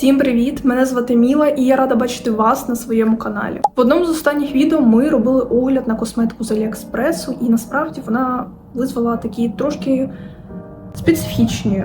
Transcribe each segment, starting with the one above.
Всім привіт! Мене звати Міла, і я рада бачити вас на своєму каналі. В одному з останніх відео ми робили огляд на косметику з Аліекспресу, і насправді вона визвала такі трошки специфічні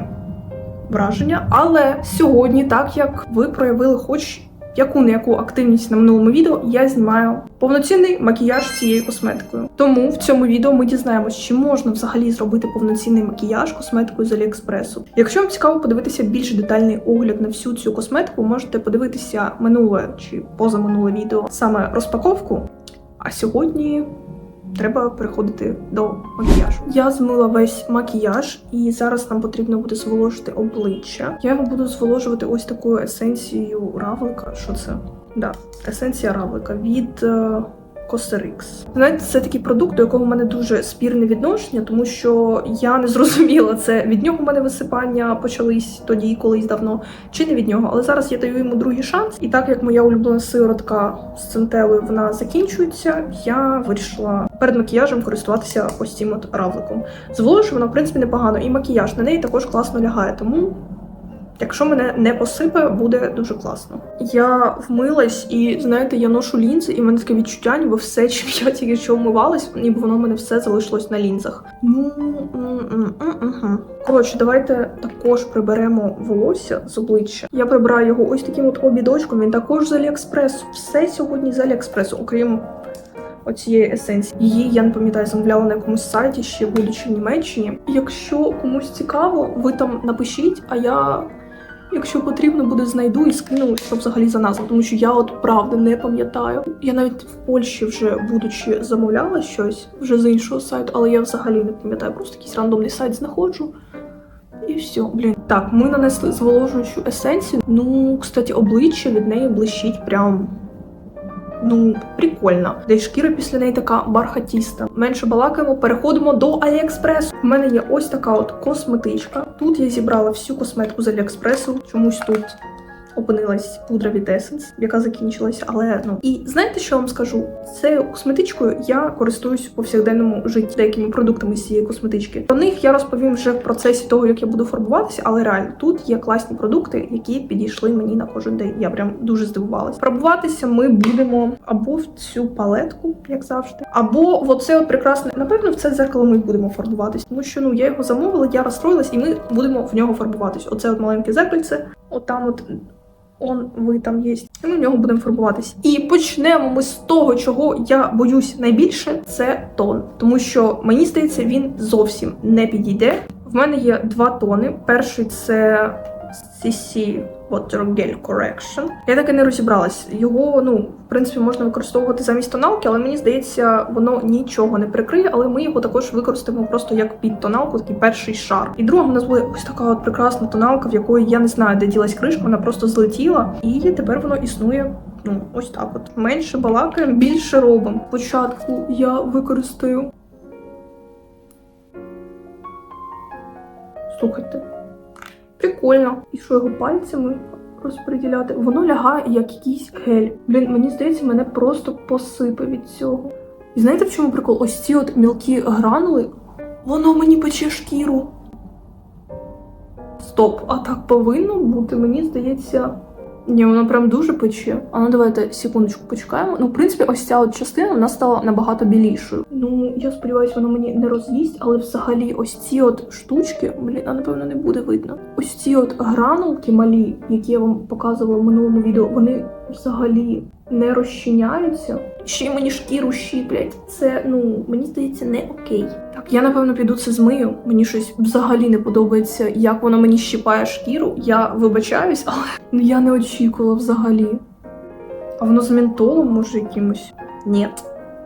враження. Але сьогодні, так як ви проявили хоч яку не яку активність на минулому відео, я знімаю повноцінний макіяж цією косметикою. Тому в цьому відео ми дізнаємось, чи можна взагалі зробити повноцінний макіяж косметикою з Аліекспресу. Якщо вам цікаво подивитися більш детальний огляд на всю цю косметику, можете подивитися минуле чи позаминуле відео саме розпаковку. А сьогодні треба переходити до макіяжу. Я змила весь макіяж, і зараз нам потрібно буде зволожити обличчя. Я його буду зволожувати ось такою есенцією равлика. Що це? Да, есенція равлика від Cosrx. Знаєте, це такий продукт, до якого в мене дуже спірне відношення, тому що я не зрозуміла, це від нього в мене висипання почались тоді, колись давно, чи не від нього. Але зараз я даю йому другий шанс. І так як моя улюблена сиворотка з центелою вона закінчується, я вирішила перед макіяжем користуватися ось цим от равликом. Зволожує вона, в принципі, непогано, і макіяж на неї також класно лягає, тому. Якщо мене не посипе, буде дуже класно. Я вмилась і знаєте, я ношу лінзи, і в мене таке відчуття, ніби все, чим я тільки що вмивалась, ніби воно в мене все залишилось на лінзах. Ну коротше, давайте також приберемо волосся з обличчя. Я прибираю його ось таким от обідочком. Він також з Аліекспресу. Все сьогодні з Аліекспресу, окрім оцієї есенції. Її я не пам'ятаю, замовляла на якомусь сайті, ще будучи в Німеччині. Якщо комусь цікаво, ви там напишіть, а я. Якщо потрібно, буде знайду і скину, що взагалі за назву, тому що я от правда не пам'ятаю. Я навіть в Польщі вже будучи замовляла щось вже з іншого сайту, але я взагалі не пам'ятаю. Просто якийсь рандомний сайт знаходжу. І все, блін. Так, ми нанесли зволожуючу есенцію. Ну, кстати, обличчя від неї блищить прям. Ну, прикольна. Де шкіра після неї така бархатіста. Менше балакаємо, переходимо до Аліекспресу. У мене є ось така от косметичка. Тут я зібрала всю косметику з Аліекспресу. Чомусь тут опинилась пудра від Essence, яка закінчилась, але ну. І знаєте, що вам скажу? Цією косметичкою я користуюсь у повсякденному житті деякими продуктами з цієї косметички. Про них я розповім вже в процесі того, як я буду фарбуватися, але реально тут є класні продукти, які підійшли мені на кожен день. Я прям дуже здивувалась. Фарбуватися ми будемо або в цю палетку, як завжди, або в оце от прекрасне. Напевно, в це дзеркало ми будемо фарбуватись, тому що ну я його замовила, я розстроїлась, і ми будемо в нього фарбуватись. Оце от маленьке зеркальце, от там от. Он, ви там є, і ми в нього будемо фарбуватись. І почнемо ми з того, чого я боюсь найбільше, це тон. Тому що мені здається, він зовсім не підійде. В мене є два тони. Перший це CC Water Gel Correction. Я таки не розібралась. Його, ну, в принципі, можна використовувати замість тоналки, але мені здається, воно нічого не прикриє, але ми його також використаємо просто як під тоналку, такий перший шар. І друга в нас буде ось така от прекрасна тоналка, в якої я не знаю, де ділась кришка, вона просто злетіла, і тепер воно існує. Ну, ось так от. Менше балакаємо, більше робимо. Спочатку я використаю. Слухайте. Прикольно. І що його пальцями розподіляти? Воно лягає як якийсь гель. Блін, мені здається, мене просто посипе від цього. І знаєте, в чому прикол? Ось ці от мілкі гранули, воно мені пече шкіру. Стоп, а так повинно бути, мені здається. Ні, воно прям дуже пече. А ну давайте секундочку почекаємо. Ну, в принципі, ось ця от частина вона стала набагато білішою. Ну, я сподіваюся, воно мені не роз'їсть, але взагалі ось ці от штучки, блін, а напевно не буде видно. Ось ці от гранулки малі, які я вам показувала в минулому відео, вони взагалі не розчиняються. Ще й мені шкіру щіплять. Це, ну, мені здається, не окей. Так, я напевно піду це змию. Мені щось взагалі не подобається, як воно мені щіпає шкіру. Я вибачаюсь, але ну, я не очікувала взагалі. А воно з ментолом може якимось? Ні.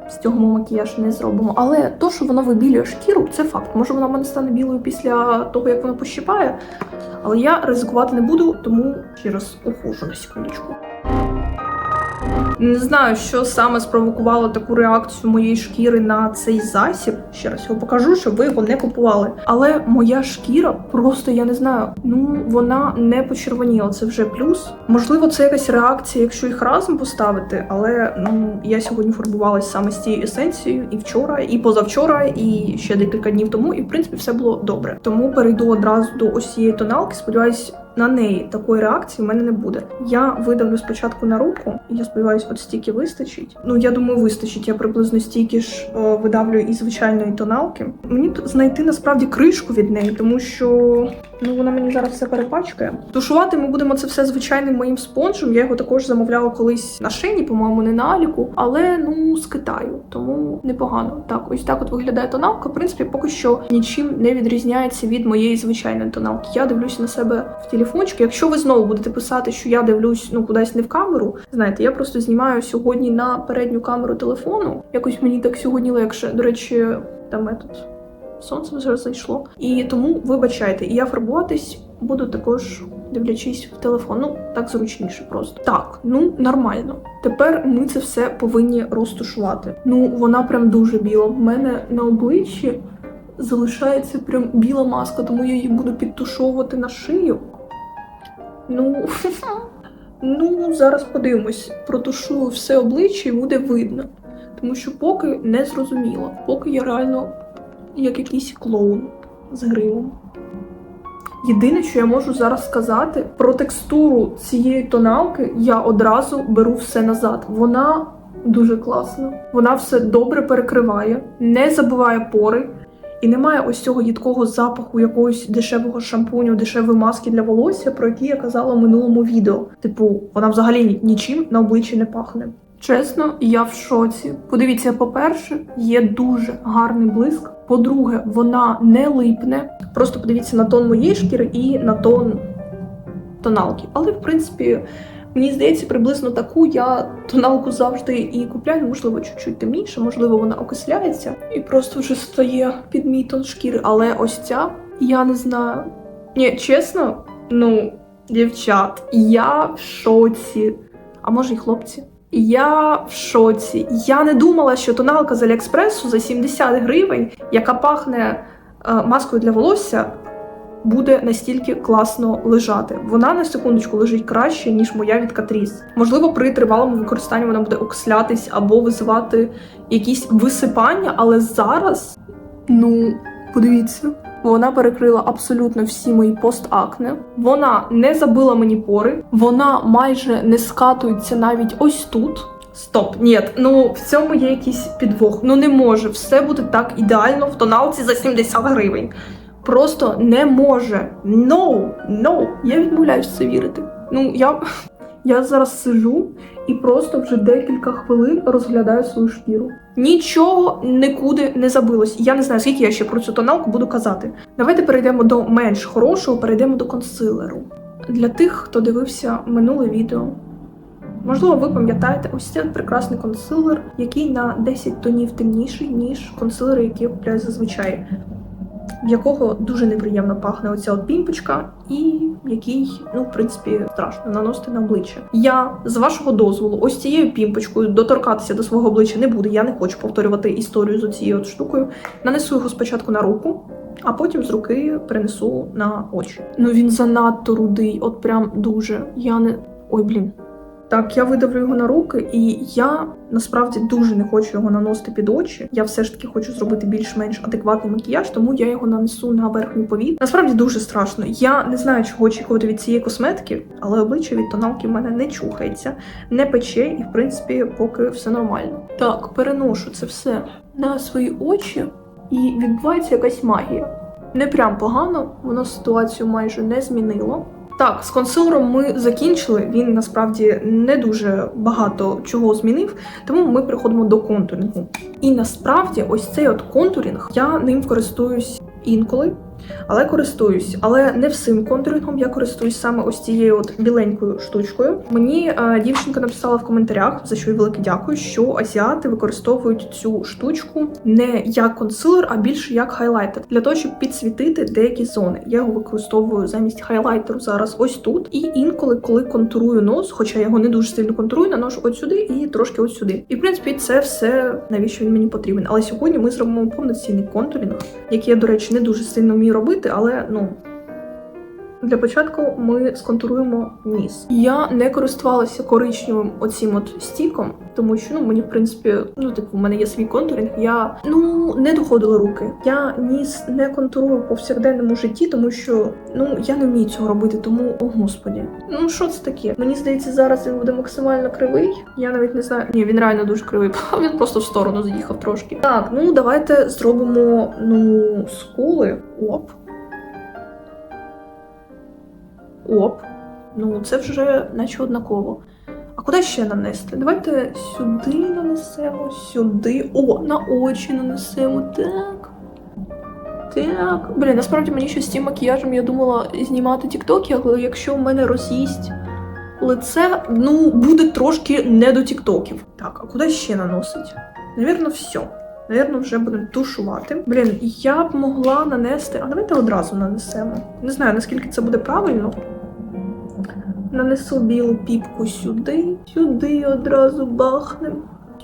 З цього ми макіяж не зробимо. Але то, що воно вибілює шкіру, це факт. Може вона в мене стане білою після того, як воно пощипає. Але я ризикувати не буду, тому ще раз ухожу на секундочку. Не знаю, що саме спровокувало таку реакцію моєї шкіри на цей засіб. Ще раз його покажу, щоб ви його не купували. Але моя шкіра просто я не знаю. Ну вона не почервоніла. Це вже плюс. Можливо, це якась реакція, якщо їх разом поставити. Але ну я сьогодні фарбувалася саме з цією есенцією і вчора, і позавчора, і ще декілька днів тому. І в принципі все було добре. Тому перейду одразу до ось цієї тоналки. Сподіваюсь, на неї такої реакції в мене не буде. Я видавлю спочатку на руку, і я сподіваюся, от стільки вистачить. Ну я думаю, вистачить. Я приблизно стільки ж о, видавлю із звичайної тоналки. Мені знайти насправді кришку від неї, тому що ну вона мені зараз все перепачкає. Тушувати ми будемо це все звичайним моїм спонжем. Я його також замовляла колись на шині, по-моєму, не на аліку, але ну з Китаю, тому непогано. Так, ось так от виглядає тоналка. В принципі, поки що нічим не відрізняється від моєї звичайної тоналки. Я дивлюся на себе в телефончик. Якщо ви знову будете писати, що я дивлюсь ну кудись не в камеру, знаєте, я просто знімаю сьогодні на передню камеру телефону. Якось мені так сьогодні легше. До речі, там метод. Сонце вже зайшло. І тому вибачайте, і я фарбуватись буду також дивлячись в телефон. Ну, так зручніше просто. Так, ну нормально. Тепер ми це все повинні розтушувати. Ну, вона прям дуже біла. В мене на обличчі залишається прям біла маска, тому я її буду підтушовувати на шию. Ну, ну зараз подивимось. Протушую все обличчя і буде видно. Тому що поки не зрозуміло, поки я реально як якийсь клоун з гримом. Єдине, що я можу зараз сказати про текстуру цієї тоналки, я одразу беру все назад. Вона дуже класна. Вона все добре перекриває, не забиває пори. І немає ось цього їдкого запаху якогось дешевого шампуню, дешевої маски для волосся, про які я казала в минулому відео. Типу, вона взагалі нічим на обличчі не пахне. Чесно, я в шоці. Подивіться, по-перше, є дуже гарний блиск. По-друге, вона не липне. Просто подивіться на тон моєї шкіри і на тон тоналки. Але, в принципі, мені здається, приблизно таку я тоналку завжди і купляю, можливо, чуть-чуть темніше, можливо, вона окисляється і просто вже стає під мій тон шкіри. Але ось ця, я не знаю. Ні, чесно, ну, дівчат, я в шоці. А може, й хлопці. Я в шоці. Я не думала, що тоналка з Аліекспресу за 70 гривень, яка пахне е, маскою для волосся, буде настільки класно лежати. Вона на секундочку лежить краще, ніж моя від Catrice. Можливо, при тривалому використанні вона буде окислятись або визивати якісь висипання, але зараз, ну, подивіться. Вона перекрила абсолютно всі мої постакне. Вона не забила мені пори, вона майже не скатується навіть ось тут. Стоп, ні, ну в цьому є якийсь підвох. Ну не може все бути так ідеально в тоналці за 70 гривень. Просто не може. No, no. Я відмовляюсь в це вірити. Ну я, я зараз сижу і просто вже декілька хвилин розглядаю свою шкіру. Нічого нікуди не забилось. Я не знаю, скільки я ще про цю тоналку буду казати. Давайте перейдемо до менш хорошого, перейдемо до консилеру. Для тих, хто дивився минуле відео. Можливо, ви пам'ятаєте ось цей прекрасний консилер, який на 10 тонів темніший, ніж консилери, які я купляю зазвичай, в якого дуже неприємно пахне оця от пімпочка, і який, ну, в принципі, страшно наносити на обличчя. Я з вашого дозволу, ось цією пімпочкою доторкатися до свого обличчя не буду. Я не хочу повторювати історію з цією от штукою. Нанесу його спочатку на руку. А потім з руки перенесу на очі. Ну він занадто рудий, от прям дуже. Я не. Ой, блін. Так, я видавлю його на руки, і я насправді дуже не хочу його наносити під очі. Я все ж таки хочу зробити більш-менш адекватний макіяж, тому я його нанесу на верхню повік. Насправді дуже страшно. Я не знаю, чого очікувати від цієї косметики, але обличчя від тоналки в мене не чухається, не пече, і в принципі, поки все нормально. Так, переношу це все на свої очі, і відбувається якась магія. Не прям погано, воно ситуацію майже не змінило. Так, з консилером ми закінчили. Він насправді не дуже багато чого змінив, тому ми приходимо до контурингу. І насправді, ось цей от контурінг, я ним користуюсь інколи, але користуюсь. Але не всім контурінгом, я користуюсь саме ось цією от біленькою штучкою. Мені е, дівчинка написала в коментарях, за що й велике дякую, що азіати використовують цю штучку не як консилер, а більше як хайлайтер, для того, щоб підсвітити деякі зони. Я його використовую замість хайлайтеру зараз ось тут. І інколи, коли контурую нос, хоча я його не дуже сильно контурую, наношу от сюди і трошки от сюди. І в принципі, це все навіщо він мені потрібен. Але сьогодні ми зробимо повноцінний контурінг, який я, до речі, не дуже сильно вмію робити, але ну. Для початку ми сконтуруємо ніс. Я не користувалася коричневим оцім от стіком, тому що ну мені в принципі, ну типу, в мене є свій контуринг. Я ну не доходили руки. Я ніс не контурую в повсякденному житті, тому що ну я не вмію цього робити. Тому о господі. Ну що це таке? Мені здається, зараз він буде максимально кривий. Я навіть не знаю. Ні, він реально дуже кривий. Він просто в сторону з'їхав трошки. Так, ну давайте зробимо ну скули. Оп. Оп. Ну, це вже наче однаково. А куди ще нанести? Давайте сюди нанесемо, сюди. О, на очі нанесемо. Так. Так. Блін, насправді мені щось з цим макіяжем я думала знімати тіктоки, але якщо в мене роз'їсть лице, ну, буде трошки не до тіктоків. Так, а куди ще наносить? Навірно, все. Навірно, вже будемо тушувати. Блін, я б могла нанести. А давайте одразу нанесемо. Не знаю, наскільки це буде правильно. Нанесу білу піпку сюди, сюди одразу бахнем.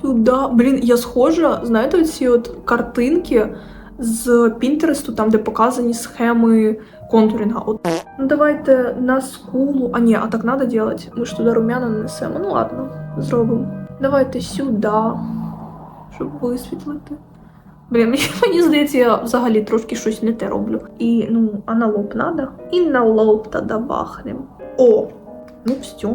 Сюди. Блін, я схожа, знаєте, ці от картинки з Пінтересту, там, де показані схеми контурінга. От. Ну, давайте на скулу. А ні, а так треба робити. Ми ж туди румяна нанесемо. Ну ладно, зробимо. Давайте сюди, щоб висвітлити. Блін, мені, здається, я взагалі трошки щось не те роблю. І ну, а на лоб треба? І на лоб тоді бахнем. О! Ну, все.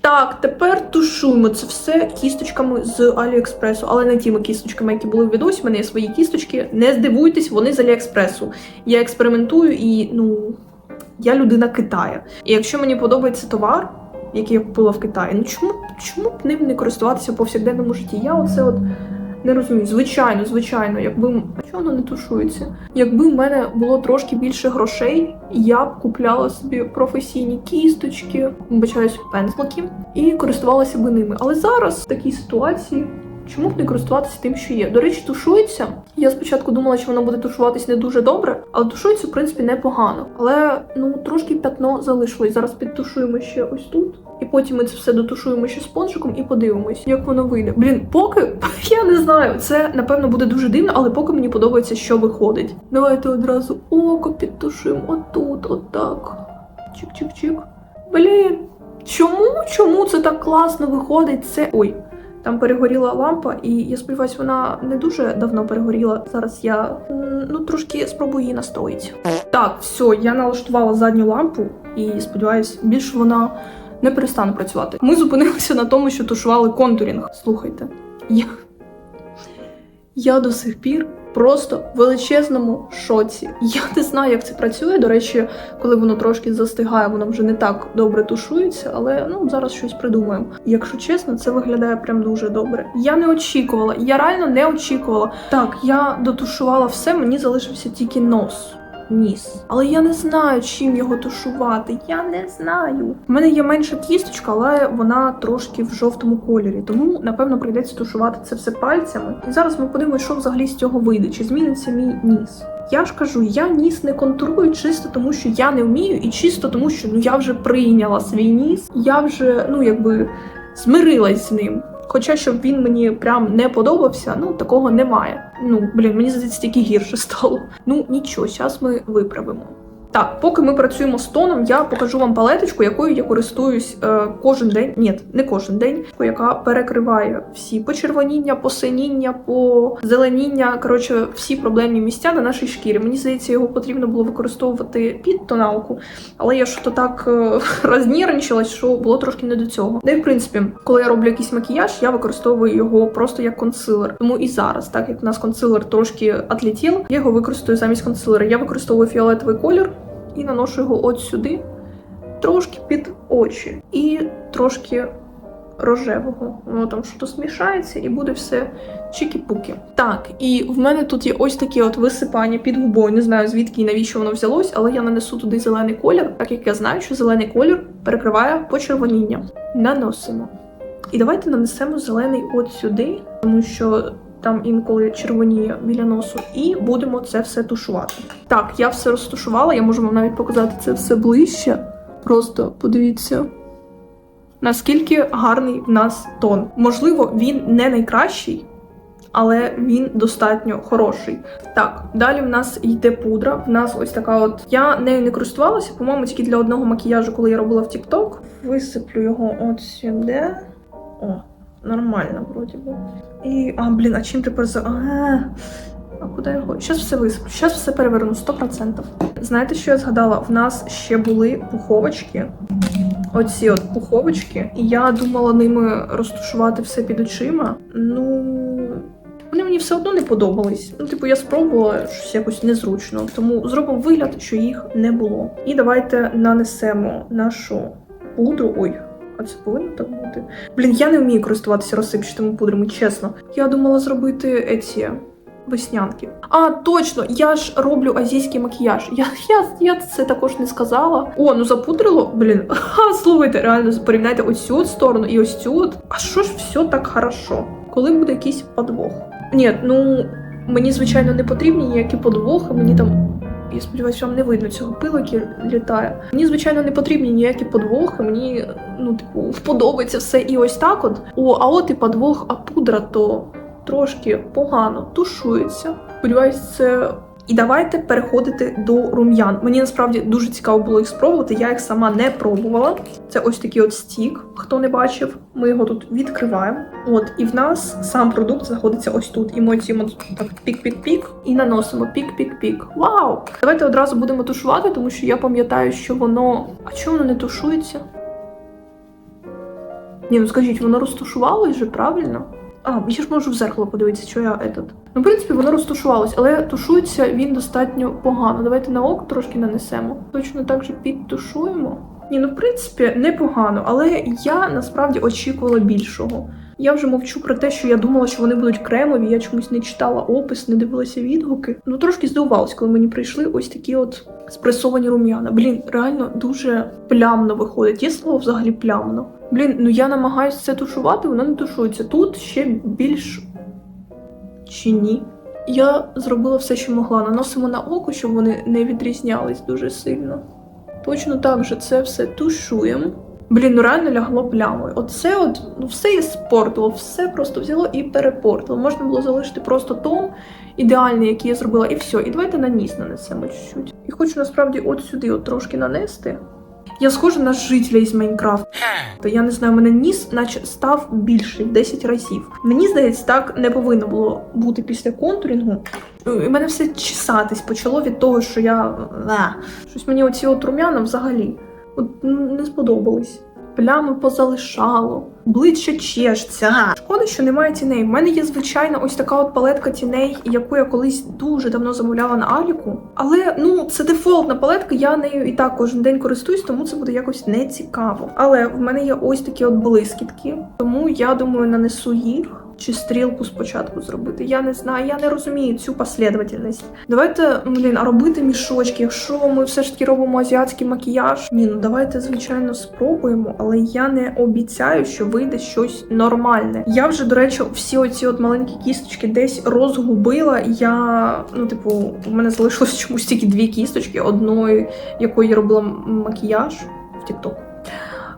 Так, тепер тушуємо це все кісточками з Аліекспресу, але не тими кісточками, які були в відосі. У мене є свої кісточки. Не здивуйтесь, вони з Аліекспресу. Я експериментую і, ну, я людина Китаю. І якщо мені подобається товар, який я купила в Китаї, ну чому, чому б ним не користуватися в повсякденному житті? Я оце от не розумію. Звичайно, звичайно, якби а чого воно не тушується? Якби в мене було трошки більше грошей, я б купляла собі професійні кісточки, вибачаюсь, пензлики і користувалася би ними. Але зараз в такій ситуації. Чому б не користуватися тим, що є? До речі, тушується. Я спочатку думала, що воно буде тушуватись не дуже добре, але тушується, в принципі, непогано. Але ну трошки п'ятно залишилось. Зараз підтушуємо ще ось тут. І потім ми це все дотушуємо ще спонжиком і подивимось, як воно вийде. Блін, поки я не знаю, це напевно буде дуже дивно, але поки мені подобається, що виходить. Давайте одразу око підтушуємо отут, отак. Чик-чик-чик. Блін, чому? Чому це так класно виходить? Це. Ой. Там перегоріла лампа, і я сподіваюся, вона не дуже давно перегоріла. Зараз я ну трошки спробую її настроїти. Так, все, я налаштувала задню лампу і сподіваюся, більше вона не перестане працювати. Ми зупинилися на тому, що тушували контурінг. Слухайте, я, я до сих пір просто величезному шоці. Я не знаю, як це працює. До речі, коли воно трошки застигає, воно вже не так добре тушується, але ну зараз щось придумаємо. Якщо чесно, це виглядає прям дуже добре. Я не очікувала, я реально не очікувала. Так, я дотушувала все, мені залишився тільки нос. Ніс. Але я не знаю, чим його тушувати. Я не знаю. У мене є менша кісточка, але вона трошки в жовтому кольорі. Тому, напевно, прийдеться тушувати це все пальцями. І зараз ми подивимося, що взагалі з цього вийде, чи зміниться мій ніс. Я ж кажу, я ніс не контурую чисто тому, що я не вмію, і чисто тому, що ну я вже прийняла свій ніс. Я вже, ну якби змирилась з ним. Хоча щоб він мені прям не подобався, ну такого немає. Ну блін, мені здається, тільки гірше стало. Ну нічого, зараз ми виправимо. Так, поки ми працюємо з тоном, я покажу вам палеточку, якою я користуюсь е, кожен день. Ні, не кожен день, яка перекриває всі почервоніння, посиніння, позеленіння. Коротше, всі проблемні місця на нашій шкірі. Мені здається, його потрібно було використовувати під тоналку, але я ж то так е, рознірничалась, що було трошки не до цього. І в принципі, коли я роблю якийсь макіяж, я використовую його просто як консилер. Тому і зараз, так як у нас консилер трошки отлетів, я його використовую замість консилера. Я використовую фіолетовий колір і наношу його от сюди, трошки під очі, і трошки рожевого. Воно там щось змішається і буде все чікі-пуки. Так, і в мене тут є ось такі от висипання під губою. Не знаю звідки і навіщо воно взялось, але я нанесу туди зелений колір, так як я знаю, що зелений колір перекриває почервоніння. Наносимо. І давайте нанесемо зелений от сюди, тому що там інколи червоніє біля носу, і будемо це все тушувати. Так, я все розтушувала, я можу вам навіть показати це все ближче. Просто подивіться, наскільки гарний в нас тон. Можливо, він не найкращий, але він достатньо хороший. Так, далі в нас йде пудра. В нас ось така от. Я нею не користувалася, по-моєму, тільки для одного макіяжу, коли я робила в TikTok. Висиплю його от сюди. О, нормально, вроді би. І. А, блін, а чим тепер за. А, а куди його? Щас все висиплю, щас все переверну 100%. Знаєте, що я згадала? В нас ще були пуховочки. Оці от пуховочки. І я думала ними розташувати все під очима. Ну. Вони мені все одно не подобались. Ну, типу, я спробувала щось якось незручно, тому зробимо вигляд, що їх не було. І давайте нанесемо нашу пудру. Ой, а це повинно так бути. Блін, я не вмію користуватися розсипчатими пудрами, чесно. Я думала зробити еці веснянки. А, точно, я ж роблю азійський макіяж. Я, я, я це також не сказала. О, ну запудрило. Блін, ха, слухайте, реально порівняйте ось цю сторону і ось цю. А що ж все так хорошо? Коли буде якийсь подвох? Ні, ну мені звичайно не потрібні ніякі подвохи. Мені там. Я сподіваюся, вам не видно цього пила, який літає. Мені, звичайно, не потрібні ніякі подвохи. Мені, ну, типу, вподобається все і ось так от. О, а от і подвох, а пудра то трошки погано тушується. Сподіваюсь, це. І давайте переходити до рум'ян. Мені насправді дуже цікаво було їх спробувати. Я їх сама не пробувала. Це ось такий от стік, хто не бачив. Ми його тут відкриваємо. От, і в нас сам продукт знаходиться ось тут. І ми цим так пік-пік-пік і наносимо пік-пік-пік. Вау! Давайте одразу будемо тушувати, тому що я пам'ятаю, що воно. А чому воно не тушується? Ні, ну скажіть, воно розтушувалось же правильно? А, я ж можу в зеркало подивитися, що я этот. Ну, в принципі, воно розтушувалось, але тушується він достатньо погано. Давайте на ок трошки нанесемо. Точно так же підтушуємо. Ні, ну в принципі, непогано, але я насправді очікувала більшого. Я вже мовчу про те, що я думала, що вони будуть кремові. Я чомусь не читала опис, не дивилася відгуки. Ну трошки здивувалась, коли мені прийшли ось такі от спресовані рум'яна. Блін, реально дуже плямно виходить. Є слово взагалі плямно. Блін, ну я намагаюся це тушувати, воно не тушується. Тут ще більш чи ні. Я зробила все, що могла. Наносимо на око, щоб вони не відрізнялись дуже сильно. Точно так же це все тушуємо. Блін, ну реально лягло плямою. Оце от, ну все і спортило, все просто взяло і перепортило. Можна було залишити просто тон ідеальний, який я зробила, і все. І давайте на ніс нанесемо чуть-чуть. І хочу насправді от сюди от трошки нанести. Я схожа на жителя із Майнкрафта. Я не знаю, мене ніс, наче став більший в 10 разів. Мені здається, так не повинно було бути після контурінгу. І мене все чесатись почало від того, що я щось мені оці от рум'яна взагалі от, не сподобались. Плями позалишало, обличчя чешця. Шкода, що немає тіней. В мене є звичайна ось така от палетка тіней, яку я колись дуже давно замовляла на Аліку. Але ну це дефолтна палетка, я нею і так кожен день користуюсь, тому це буде якось не цікаво. Але в мене є ось такі от блискітки, тому я думаю, нанесу їх. Чи стрілку спочатку зробити? Я не знаю, я не розумію цю послідовательність. Давайте, блін, а робити мішочки. Якщо ми все ж таки робимо азіатський макіяж, ні, ну давайте, звичайно, спробуємо, але я не обіцяю, що вийде щось нормальне. Я вже, до речі, всі оці от маленькі кісточки десь розгубила. Я, ну, типу, в мене залишилось чомусь тільки дві кісточки, одної, якою я робила макіяж в TikTok.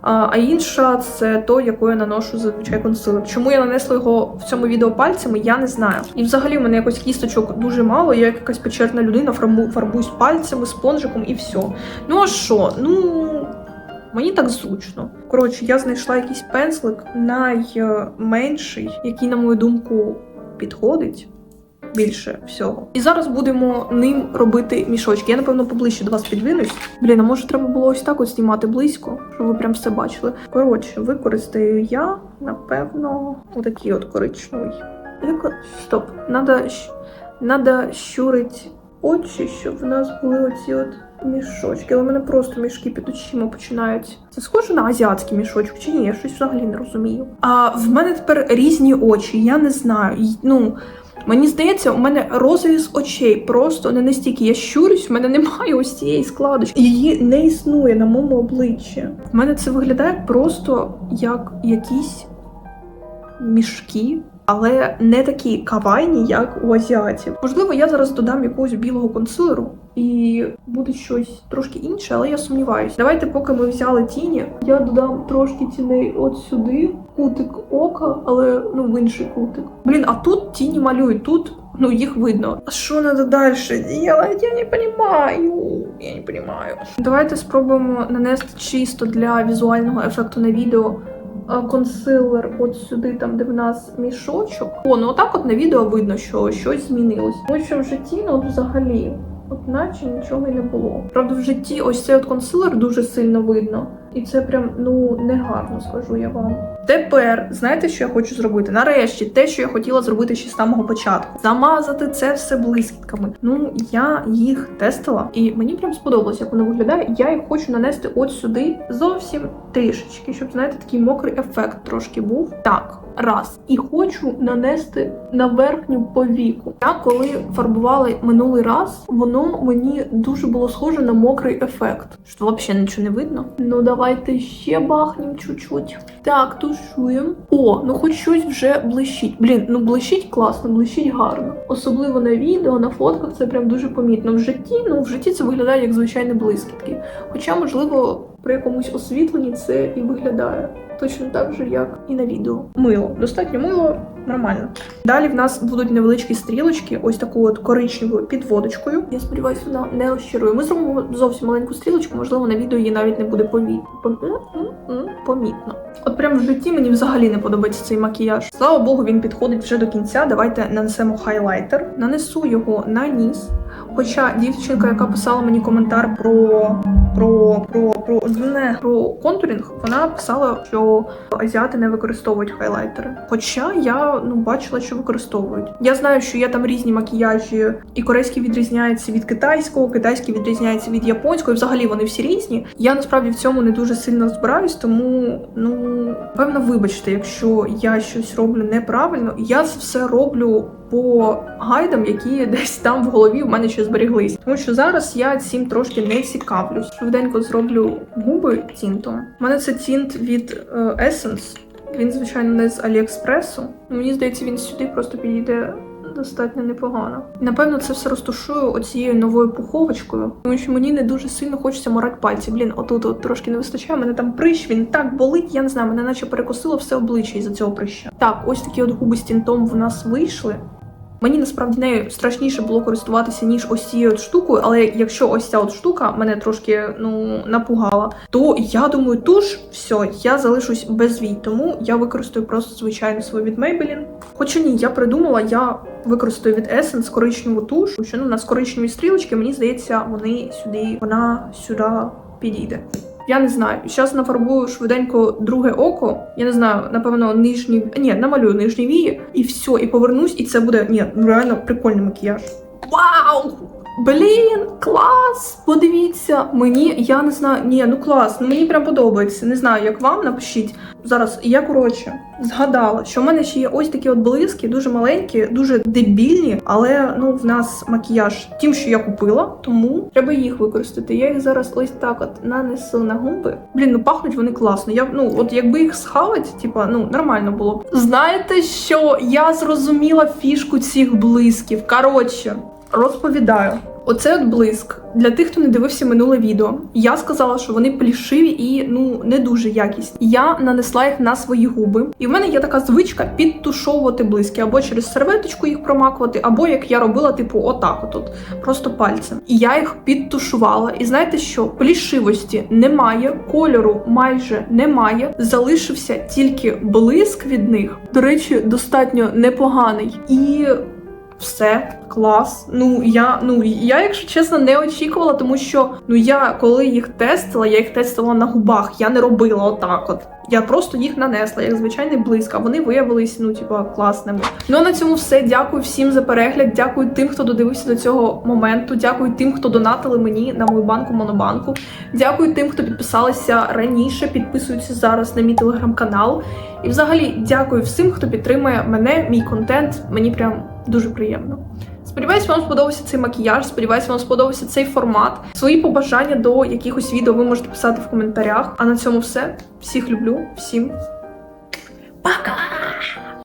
А інша це то, якою наношу зазвичай консилер. Чому я нанесла його в цьому відео пальцями, я не знаю. І взагалі в мене якось кісточок дуже мало. Я як якась печерна людина, фарбу, фарбуюсь пальцями, спонжиком і все. Ну а що? Ну. Мені так зручно. Коротше, я знайшла якийсь пензлик найменший, який, на мою думку, підходить більше всього. І зараз будемо ним робити мішочки. Я, напевно, поближче до вас підвинусь. Блін, а може треба було ось так от знімати близько, щоб ви прям все бачили. Коротше, використаю я, напевно, отакий от коричневий. Стоп, надо, надо щурить очі, щоб в нас були оці от мішочки. Але в мене просто мішки під очима починають. Це схоже на азіатський мішочок чи ні? Я щось взагалі не розумію. А в мене тепер різні очі, я не знаю. Ну. Мені здається, у мене розріз очей просто не настільки я щурюсь, в мене немає ось цієї складочки. Її не існує на моєму обличчі. У мене це виглядає просто як якісь мішки, але не такі кавайні, як у азіатів. Можливо, я зараз додам якогось білого консилеру. І буде щось трошки інше, але я сумніваюся. Давайте, поки ми взяли тіні, я додам трошки тіней от сюди, кутик ока, але ну в інший кутик. Блін, а тут тіні малюють, тут ну їх видно. А що треба далі делать? Я не розумію. Я не розумію. Давайте спробуємо нанести чисто для візуального ефекту на відео. Консилер от сюди, там де в нас мішочок. О, ну отак от на відео видно, що щось змінилось. Тому що в житті, ну взагалі, от наче нічого й не було. Правда, в житті ось цей от консилер дуже сильно видно. І це прям ну негарно, скажу я вам. Тепер знаєте, що я хочу зробити? Нарешті, те, що я хотіла зробити ще з самого початку, замазати це все блискітками. Ну я їх тестила, і мені прям сподобалось, як воно виглядає. Я їх хочу нанести от сюди зовсім трішечки, щоб знаєте, такий мокрий ефект трошки був. Так. Раз і хочу нанести на верхню повіку. Я коли фарбували минулий раз, воно мені дуже було схоже на мокрий ефект. Що взагалі нічого не видно. Ну давайте ще бахнем чуть-чуть. Так, тушуємо. О, ну хоч щось вже блищить. Блін, ну блищить класно, блищить гарно. Особливо на відео, на фотках це прям дуже помітно. В житті, ну в житті це виглядає як звичайні блискітки. Хоча, можливо, при якомусь освітленні це і виглядає. Точно так же, як і на відео. Мило. Достатньо мило, нормально. Далі в нас будуть невеличкі стрілочки, ось такою от коричневою підводочкою. Я сподіваюся, вона не розчарує. Ми зробимо зовсім маленьку стрілочку, можливо, на відео її навіть не буде помітно. От прямо в житті мені взагалі не подобається цей макіяж. Слава Богу, він підходить вже до кінця. Давайте нанесемо хайлайтер. Нанесу його на ніс. Хоча дівчинка, яка писала мені коментар про про про про не про контурінг, вона писала, що азіати не використовують хайлайтери. Хоча я ну бачила, що використовують. Я знаю, що є там різні макіяжі, і корейський відрізняється від китайського, китайський відрізняється від японського. і Взагалі вони всі різні. Я насправді в цьому не дуже сильно збираюсь, тому ну певно, вибачте, якщо я щось роблю неправильно. Я все роблю по гайдам, які десь там в голові в мене ще зберіглись. Тому що зараз я цим трошки не цікавлюсь. Швиденько зроблю губи тінтом. У мене це тінт від е, Essence. Він, звичайно, не з Аліекспресу. Мені здається, він сюди просто підійде достатньо непогано. Напевно, це все розташую оцією новою пуховочкою, тому що мені не дуже сильно хочеться морати пальці. Блін, отут от трошки не вистачає. Мене там прищ, він так болить. Я не знаю, мене наче перекосило все обличчя із-за цього прища. Так, ось такі от губи з тінтом в нас вийшли. Мені насправді нею страшніше було користуватися, ніж ось цією от штукою, але якщо ось ця от штука мене трошки ну напугала, то я думаю, туш, все, я залишусь без вій, тому я використаю просто звичайну свою від Maybelline. Хоча ні, я придумала, я використаю від Essence коричневу туш, що ну, у коричневі стрілочки, мені здається, вони сюди, вона сюди підійде. Я не знаю. Зараз нафарбую швиденько друге око. Я не знаю, напевно, нижні. Ні, намалюю нижні вії, і все, і повернусь, і це буде ні, реально прикольний макіяж. Вау! Блін, клас! Подивіться, мені, я не знаю, ні, ну клас, ну мені прям подобається. Не знаю, як вам напишіть. Зараз я коротше згадала, що в мене ще є ось такі от блиски, дуже маленькі, дуже дебільні, але ну в нас макіяж тим, що я купила, тому треба їх використати. Я їх зараз ось так от нанесу на губи. Блін, ну пахнуть вони класно. Я ну от якби їх схавать, типа ну нормально було б. Знаєте, що я зрозуміла фішку цих блисків. Коротше, розповідаю. Оце от блиск для тих, хто не дивився минуле відео. Я сказала, що вони плішиві і ну не дуже якісні. Я нанесла їх на свої губи, і в мене є така звичка підтушовувати блиски або через серветочку їх промакувати, або як я робила, типу, отак, от, от просто пальцем. І я їх підтушувала. І знаєте що? Плішивості немає, кольору майже немає. Залишився тільки блиск від них. До речі, достатньо непоганий і. Все, клас. Ну я ну я, якщо чесно, не очікувала, тому що ну я коли їх тестила, я їх тестила на губах. Я не робила отак. От я просто їх нанесла, як звичайний блиск, а Вони виявились, ну типа класними. Ну а на цьому все. Дякую всім за перегляд. Дякую тим, хто додивився до цього моменту. Дякую тим, хто донатили мені на мою банку Монобанку. Дякую тим, хто підписалися раніше, підписуються зараз на мій телеграм-канал. І взагалі дякую всім, хто підтримує мене, мій контент. Мені прям дуже приємно. Сподіваюсь, вам сподобався цей макіяж. Сподіваюсь, вам сподобався цей формат. Свої побажання до якихось відео ви можете писати в коментарях. А на цьому все. Всіх люблю, всім пока!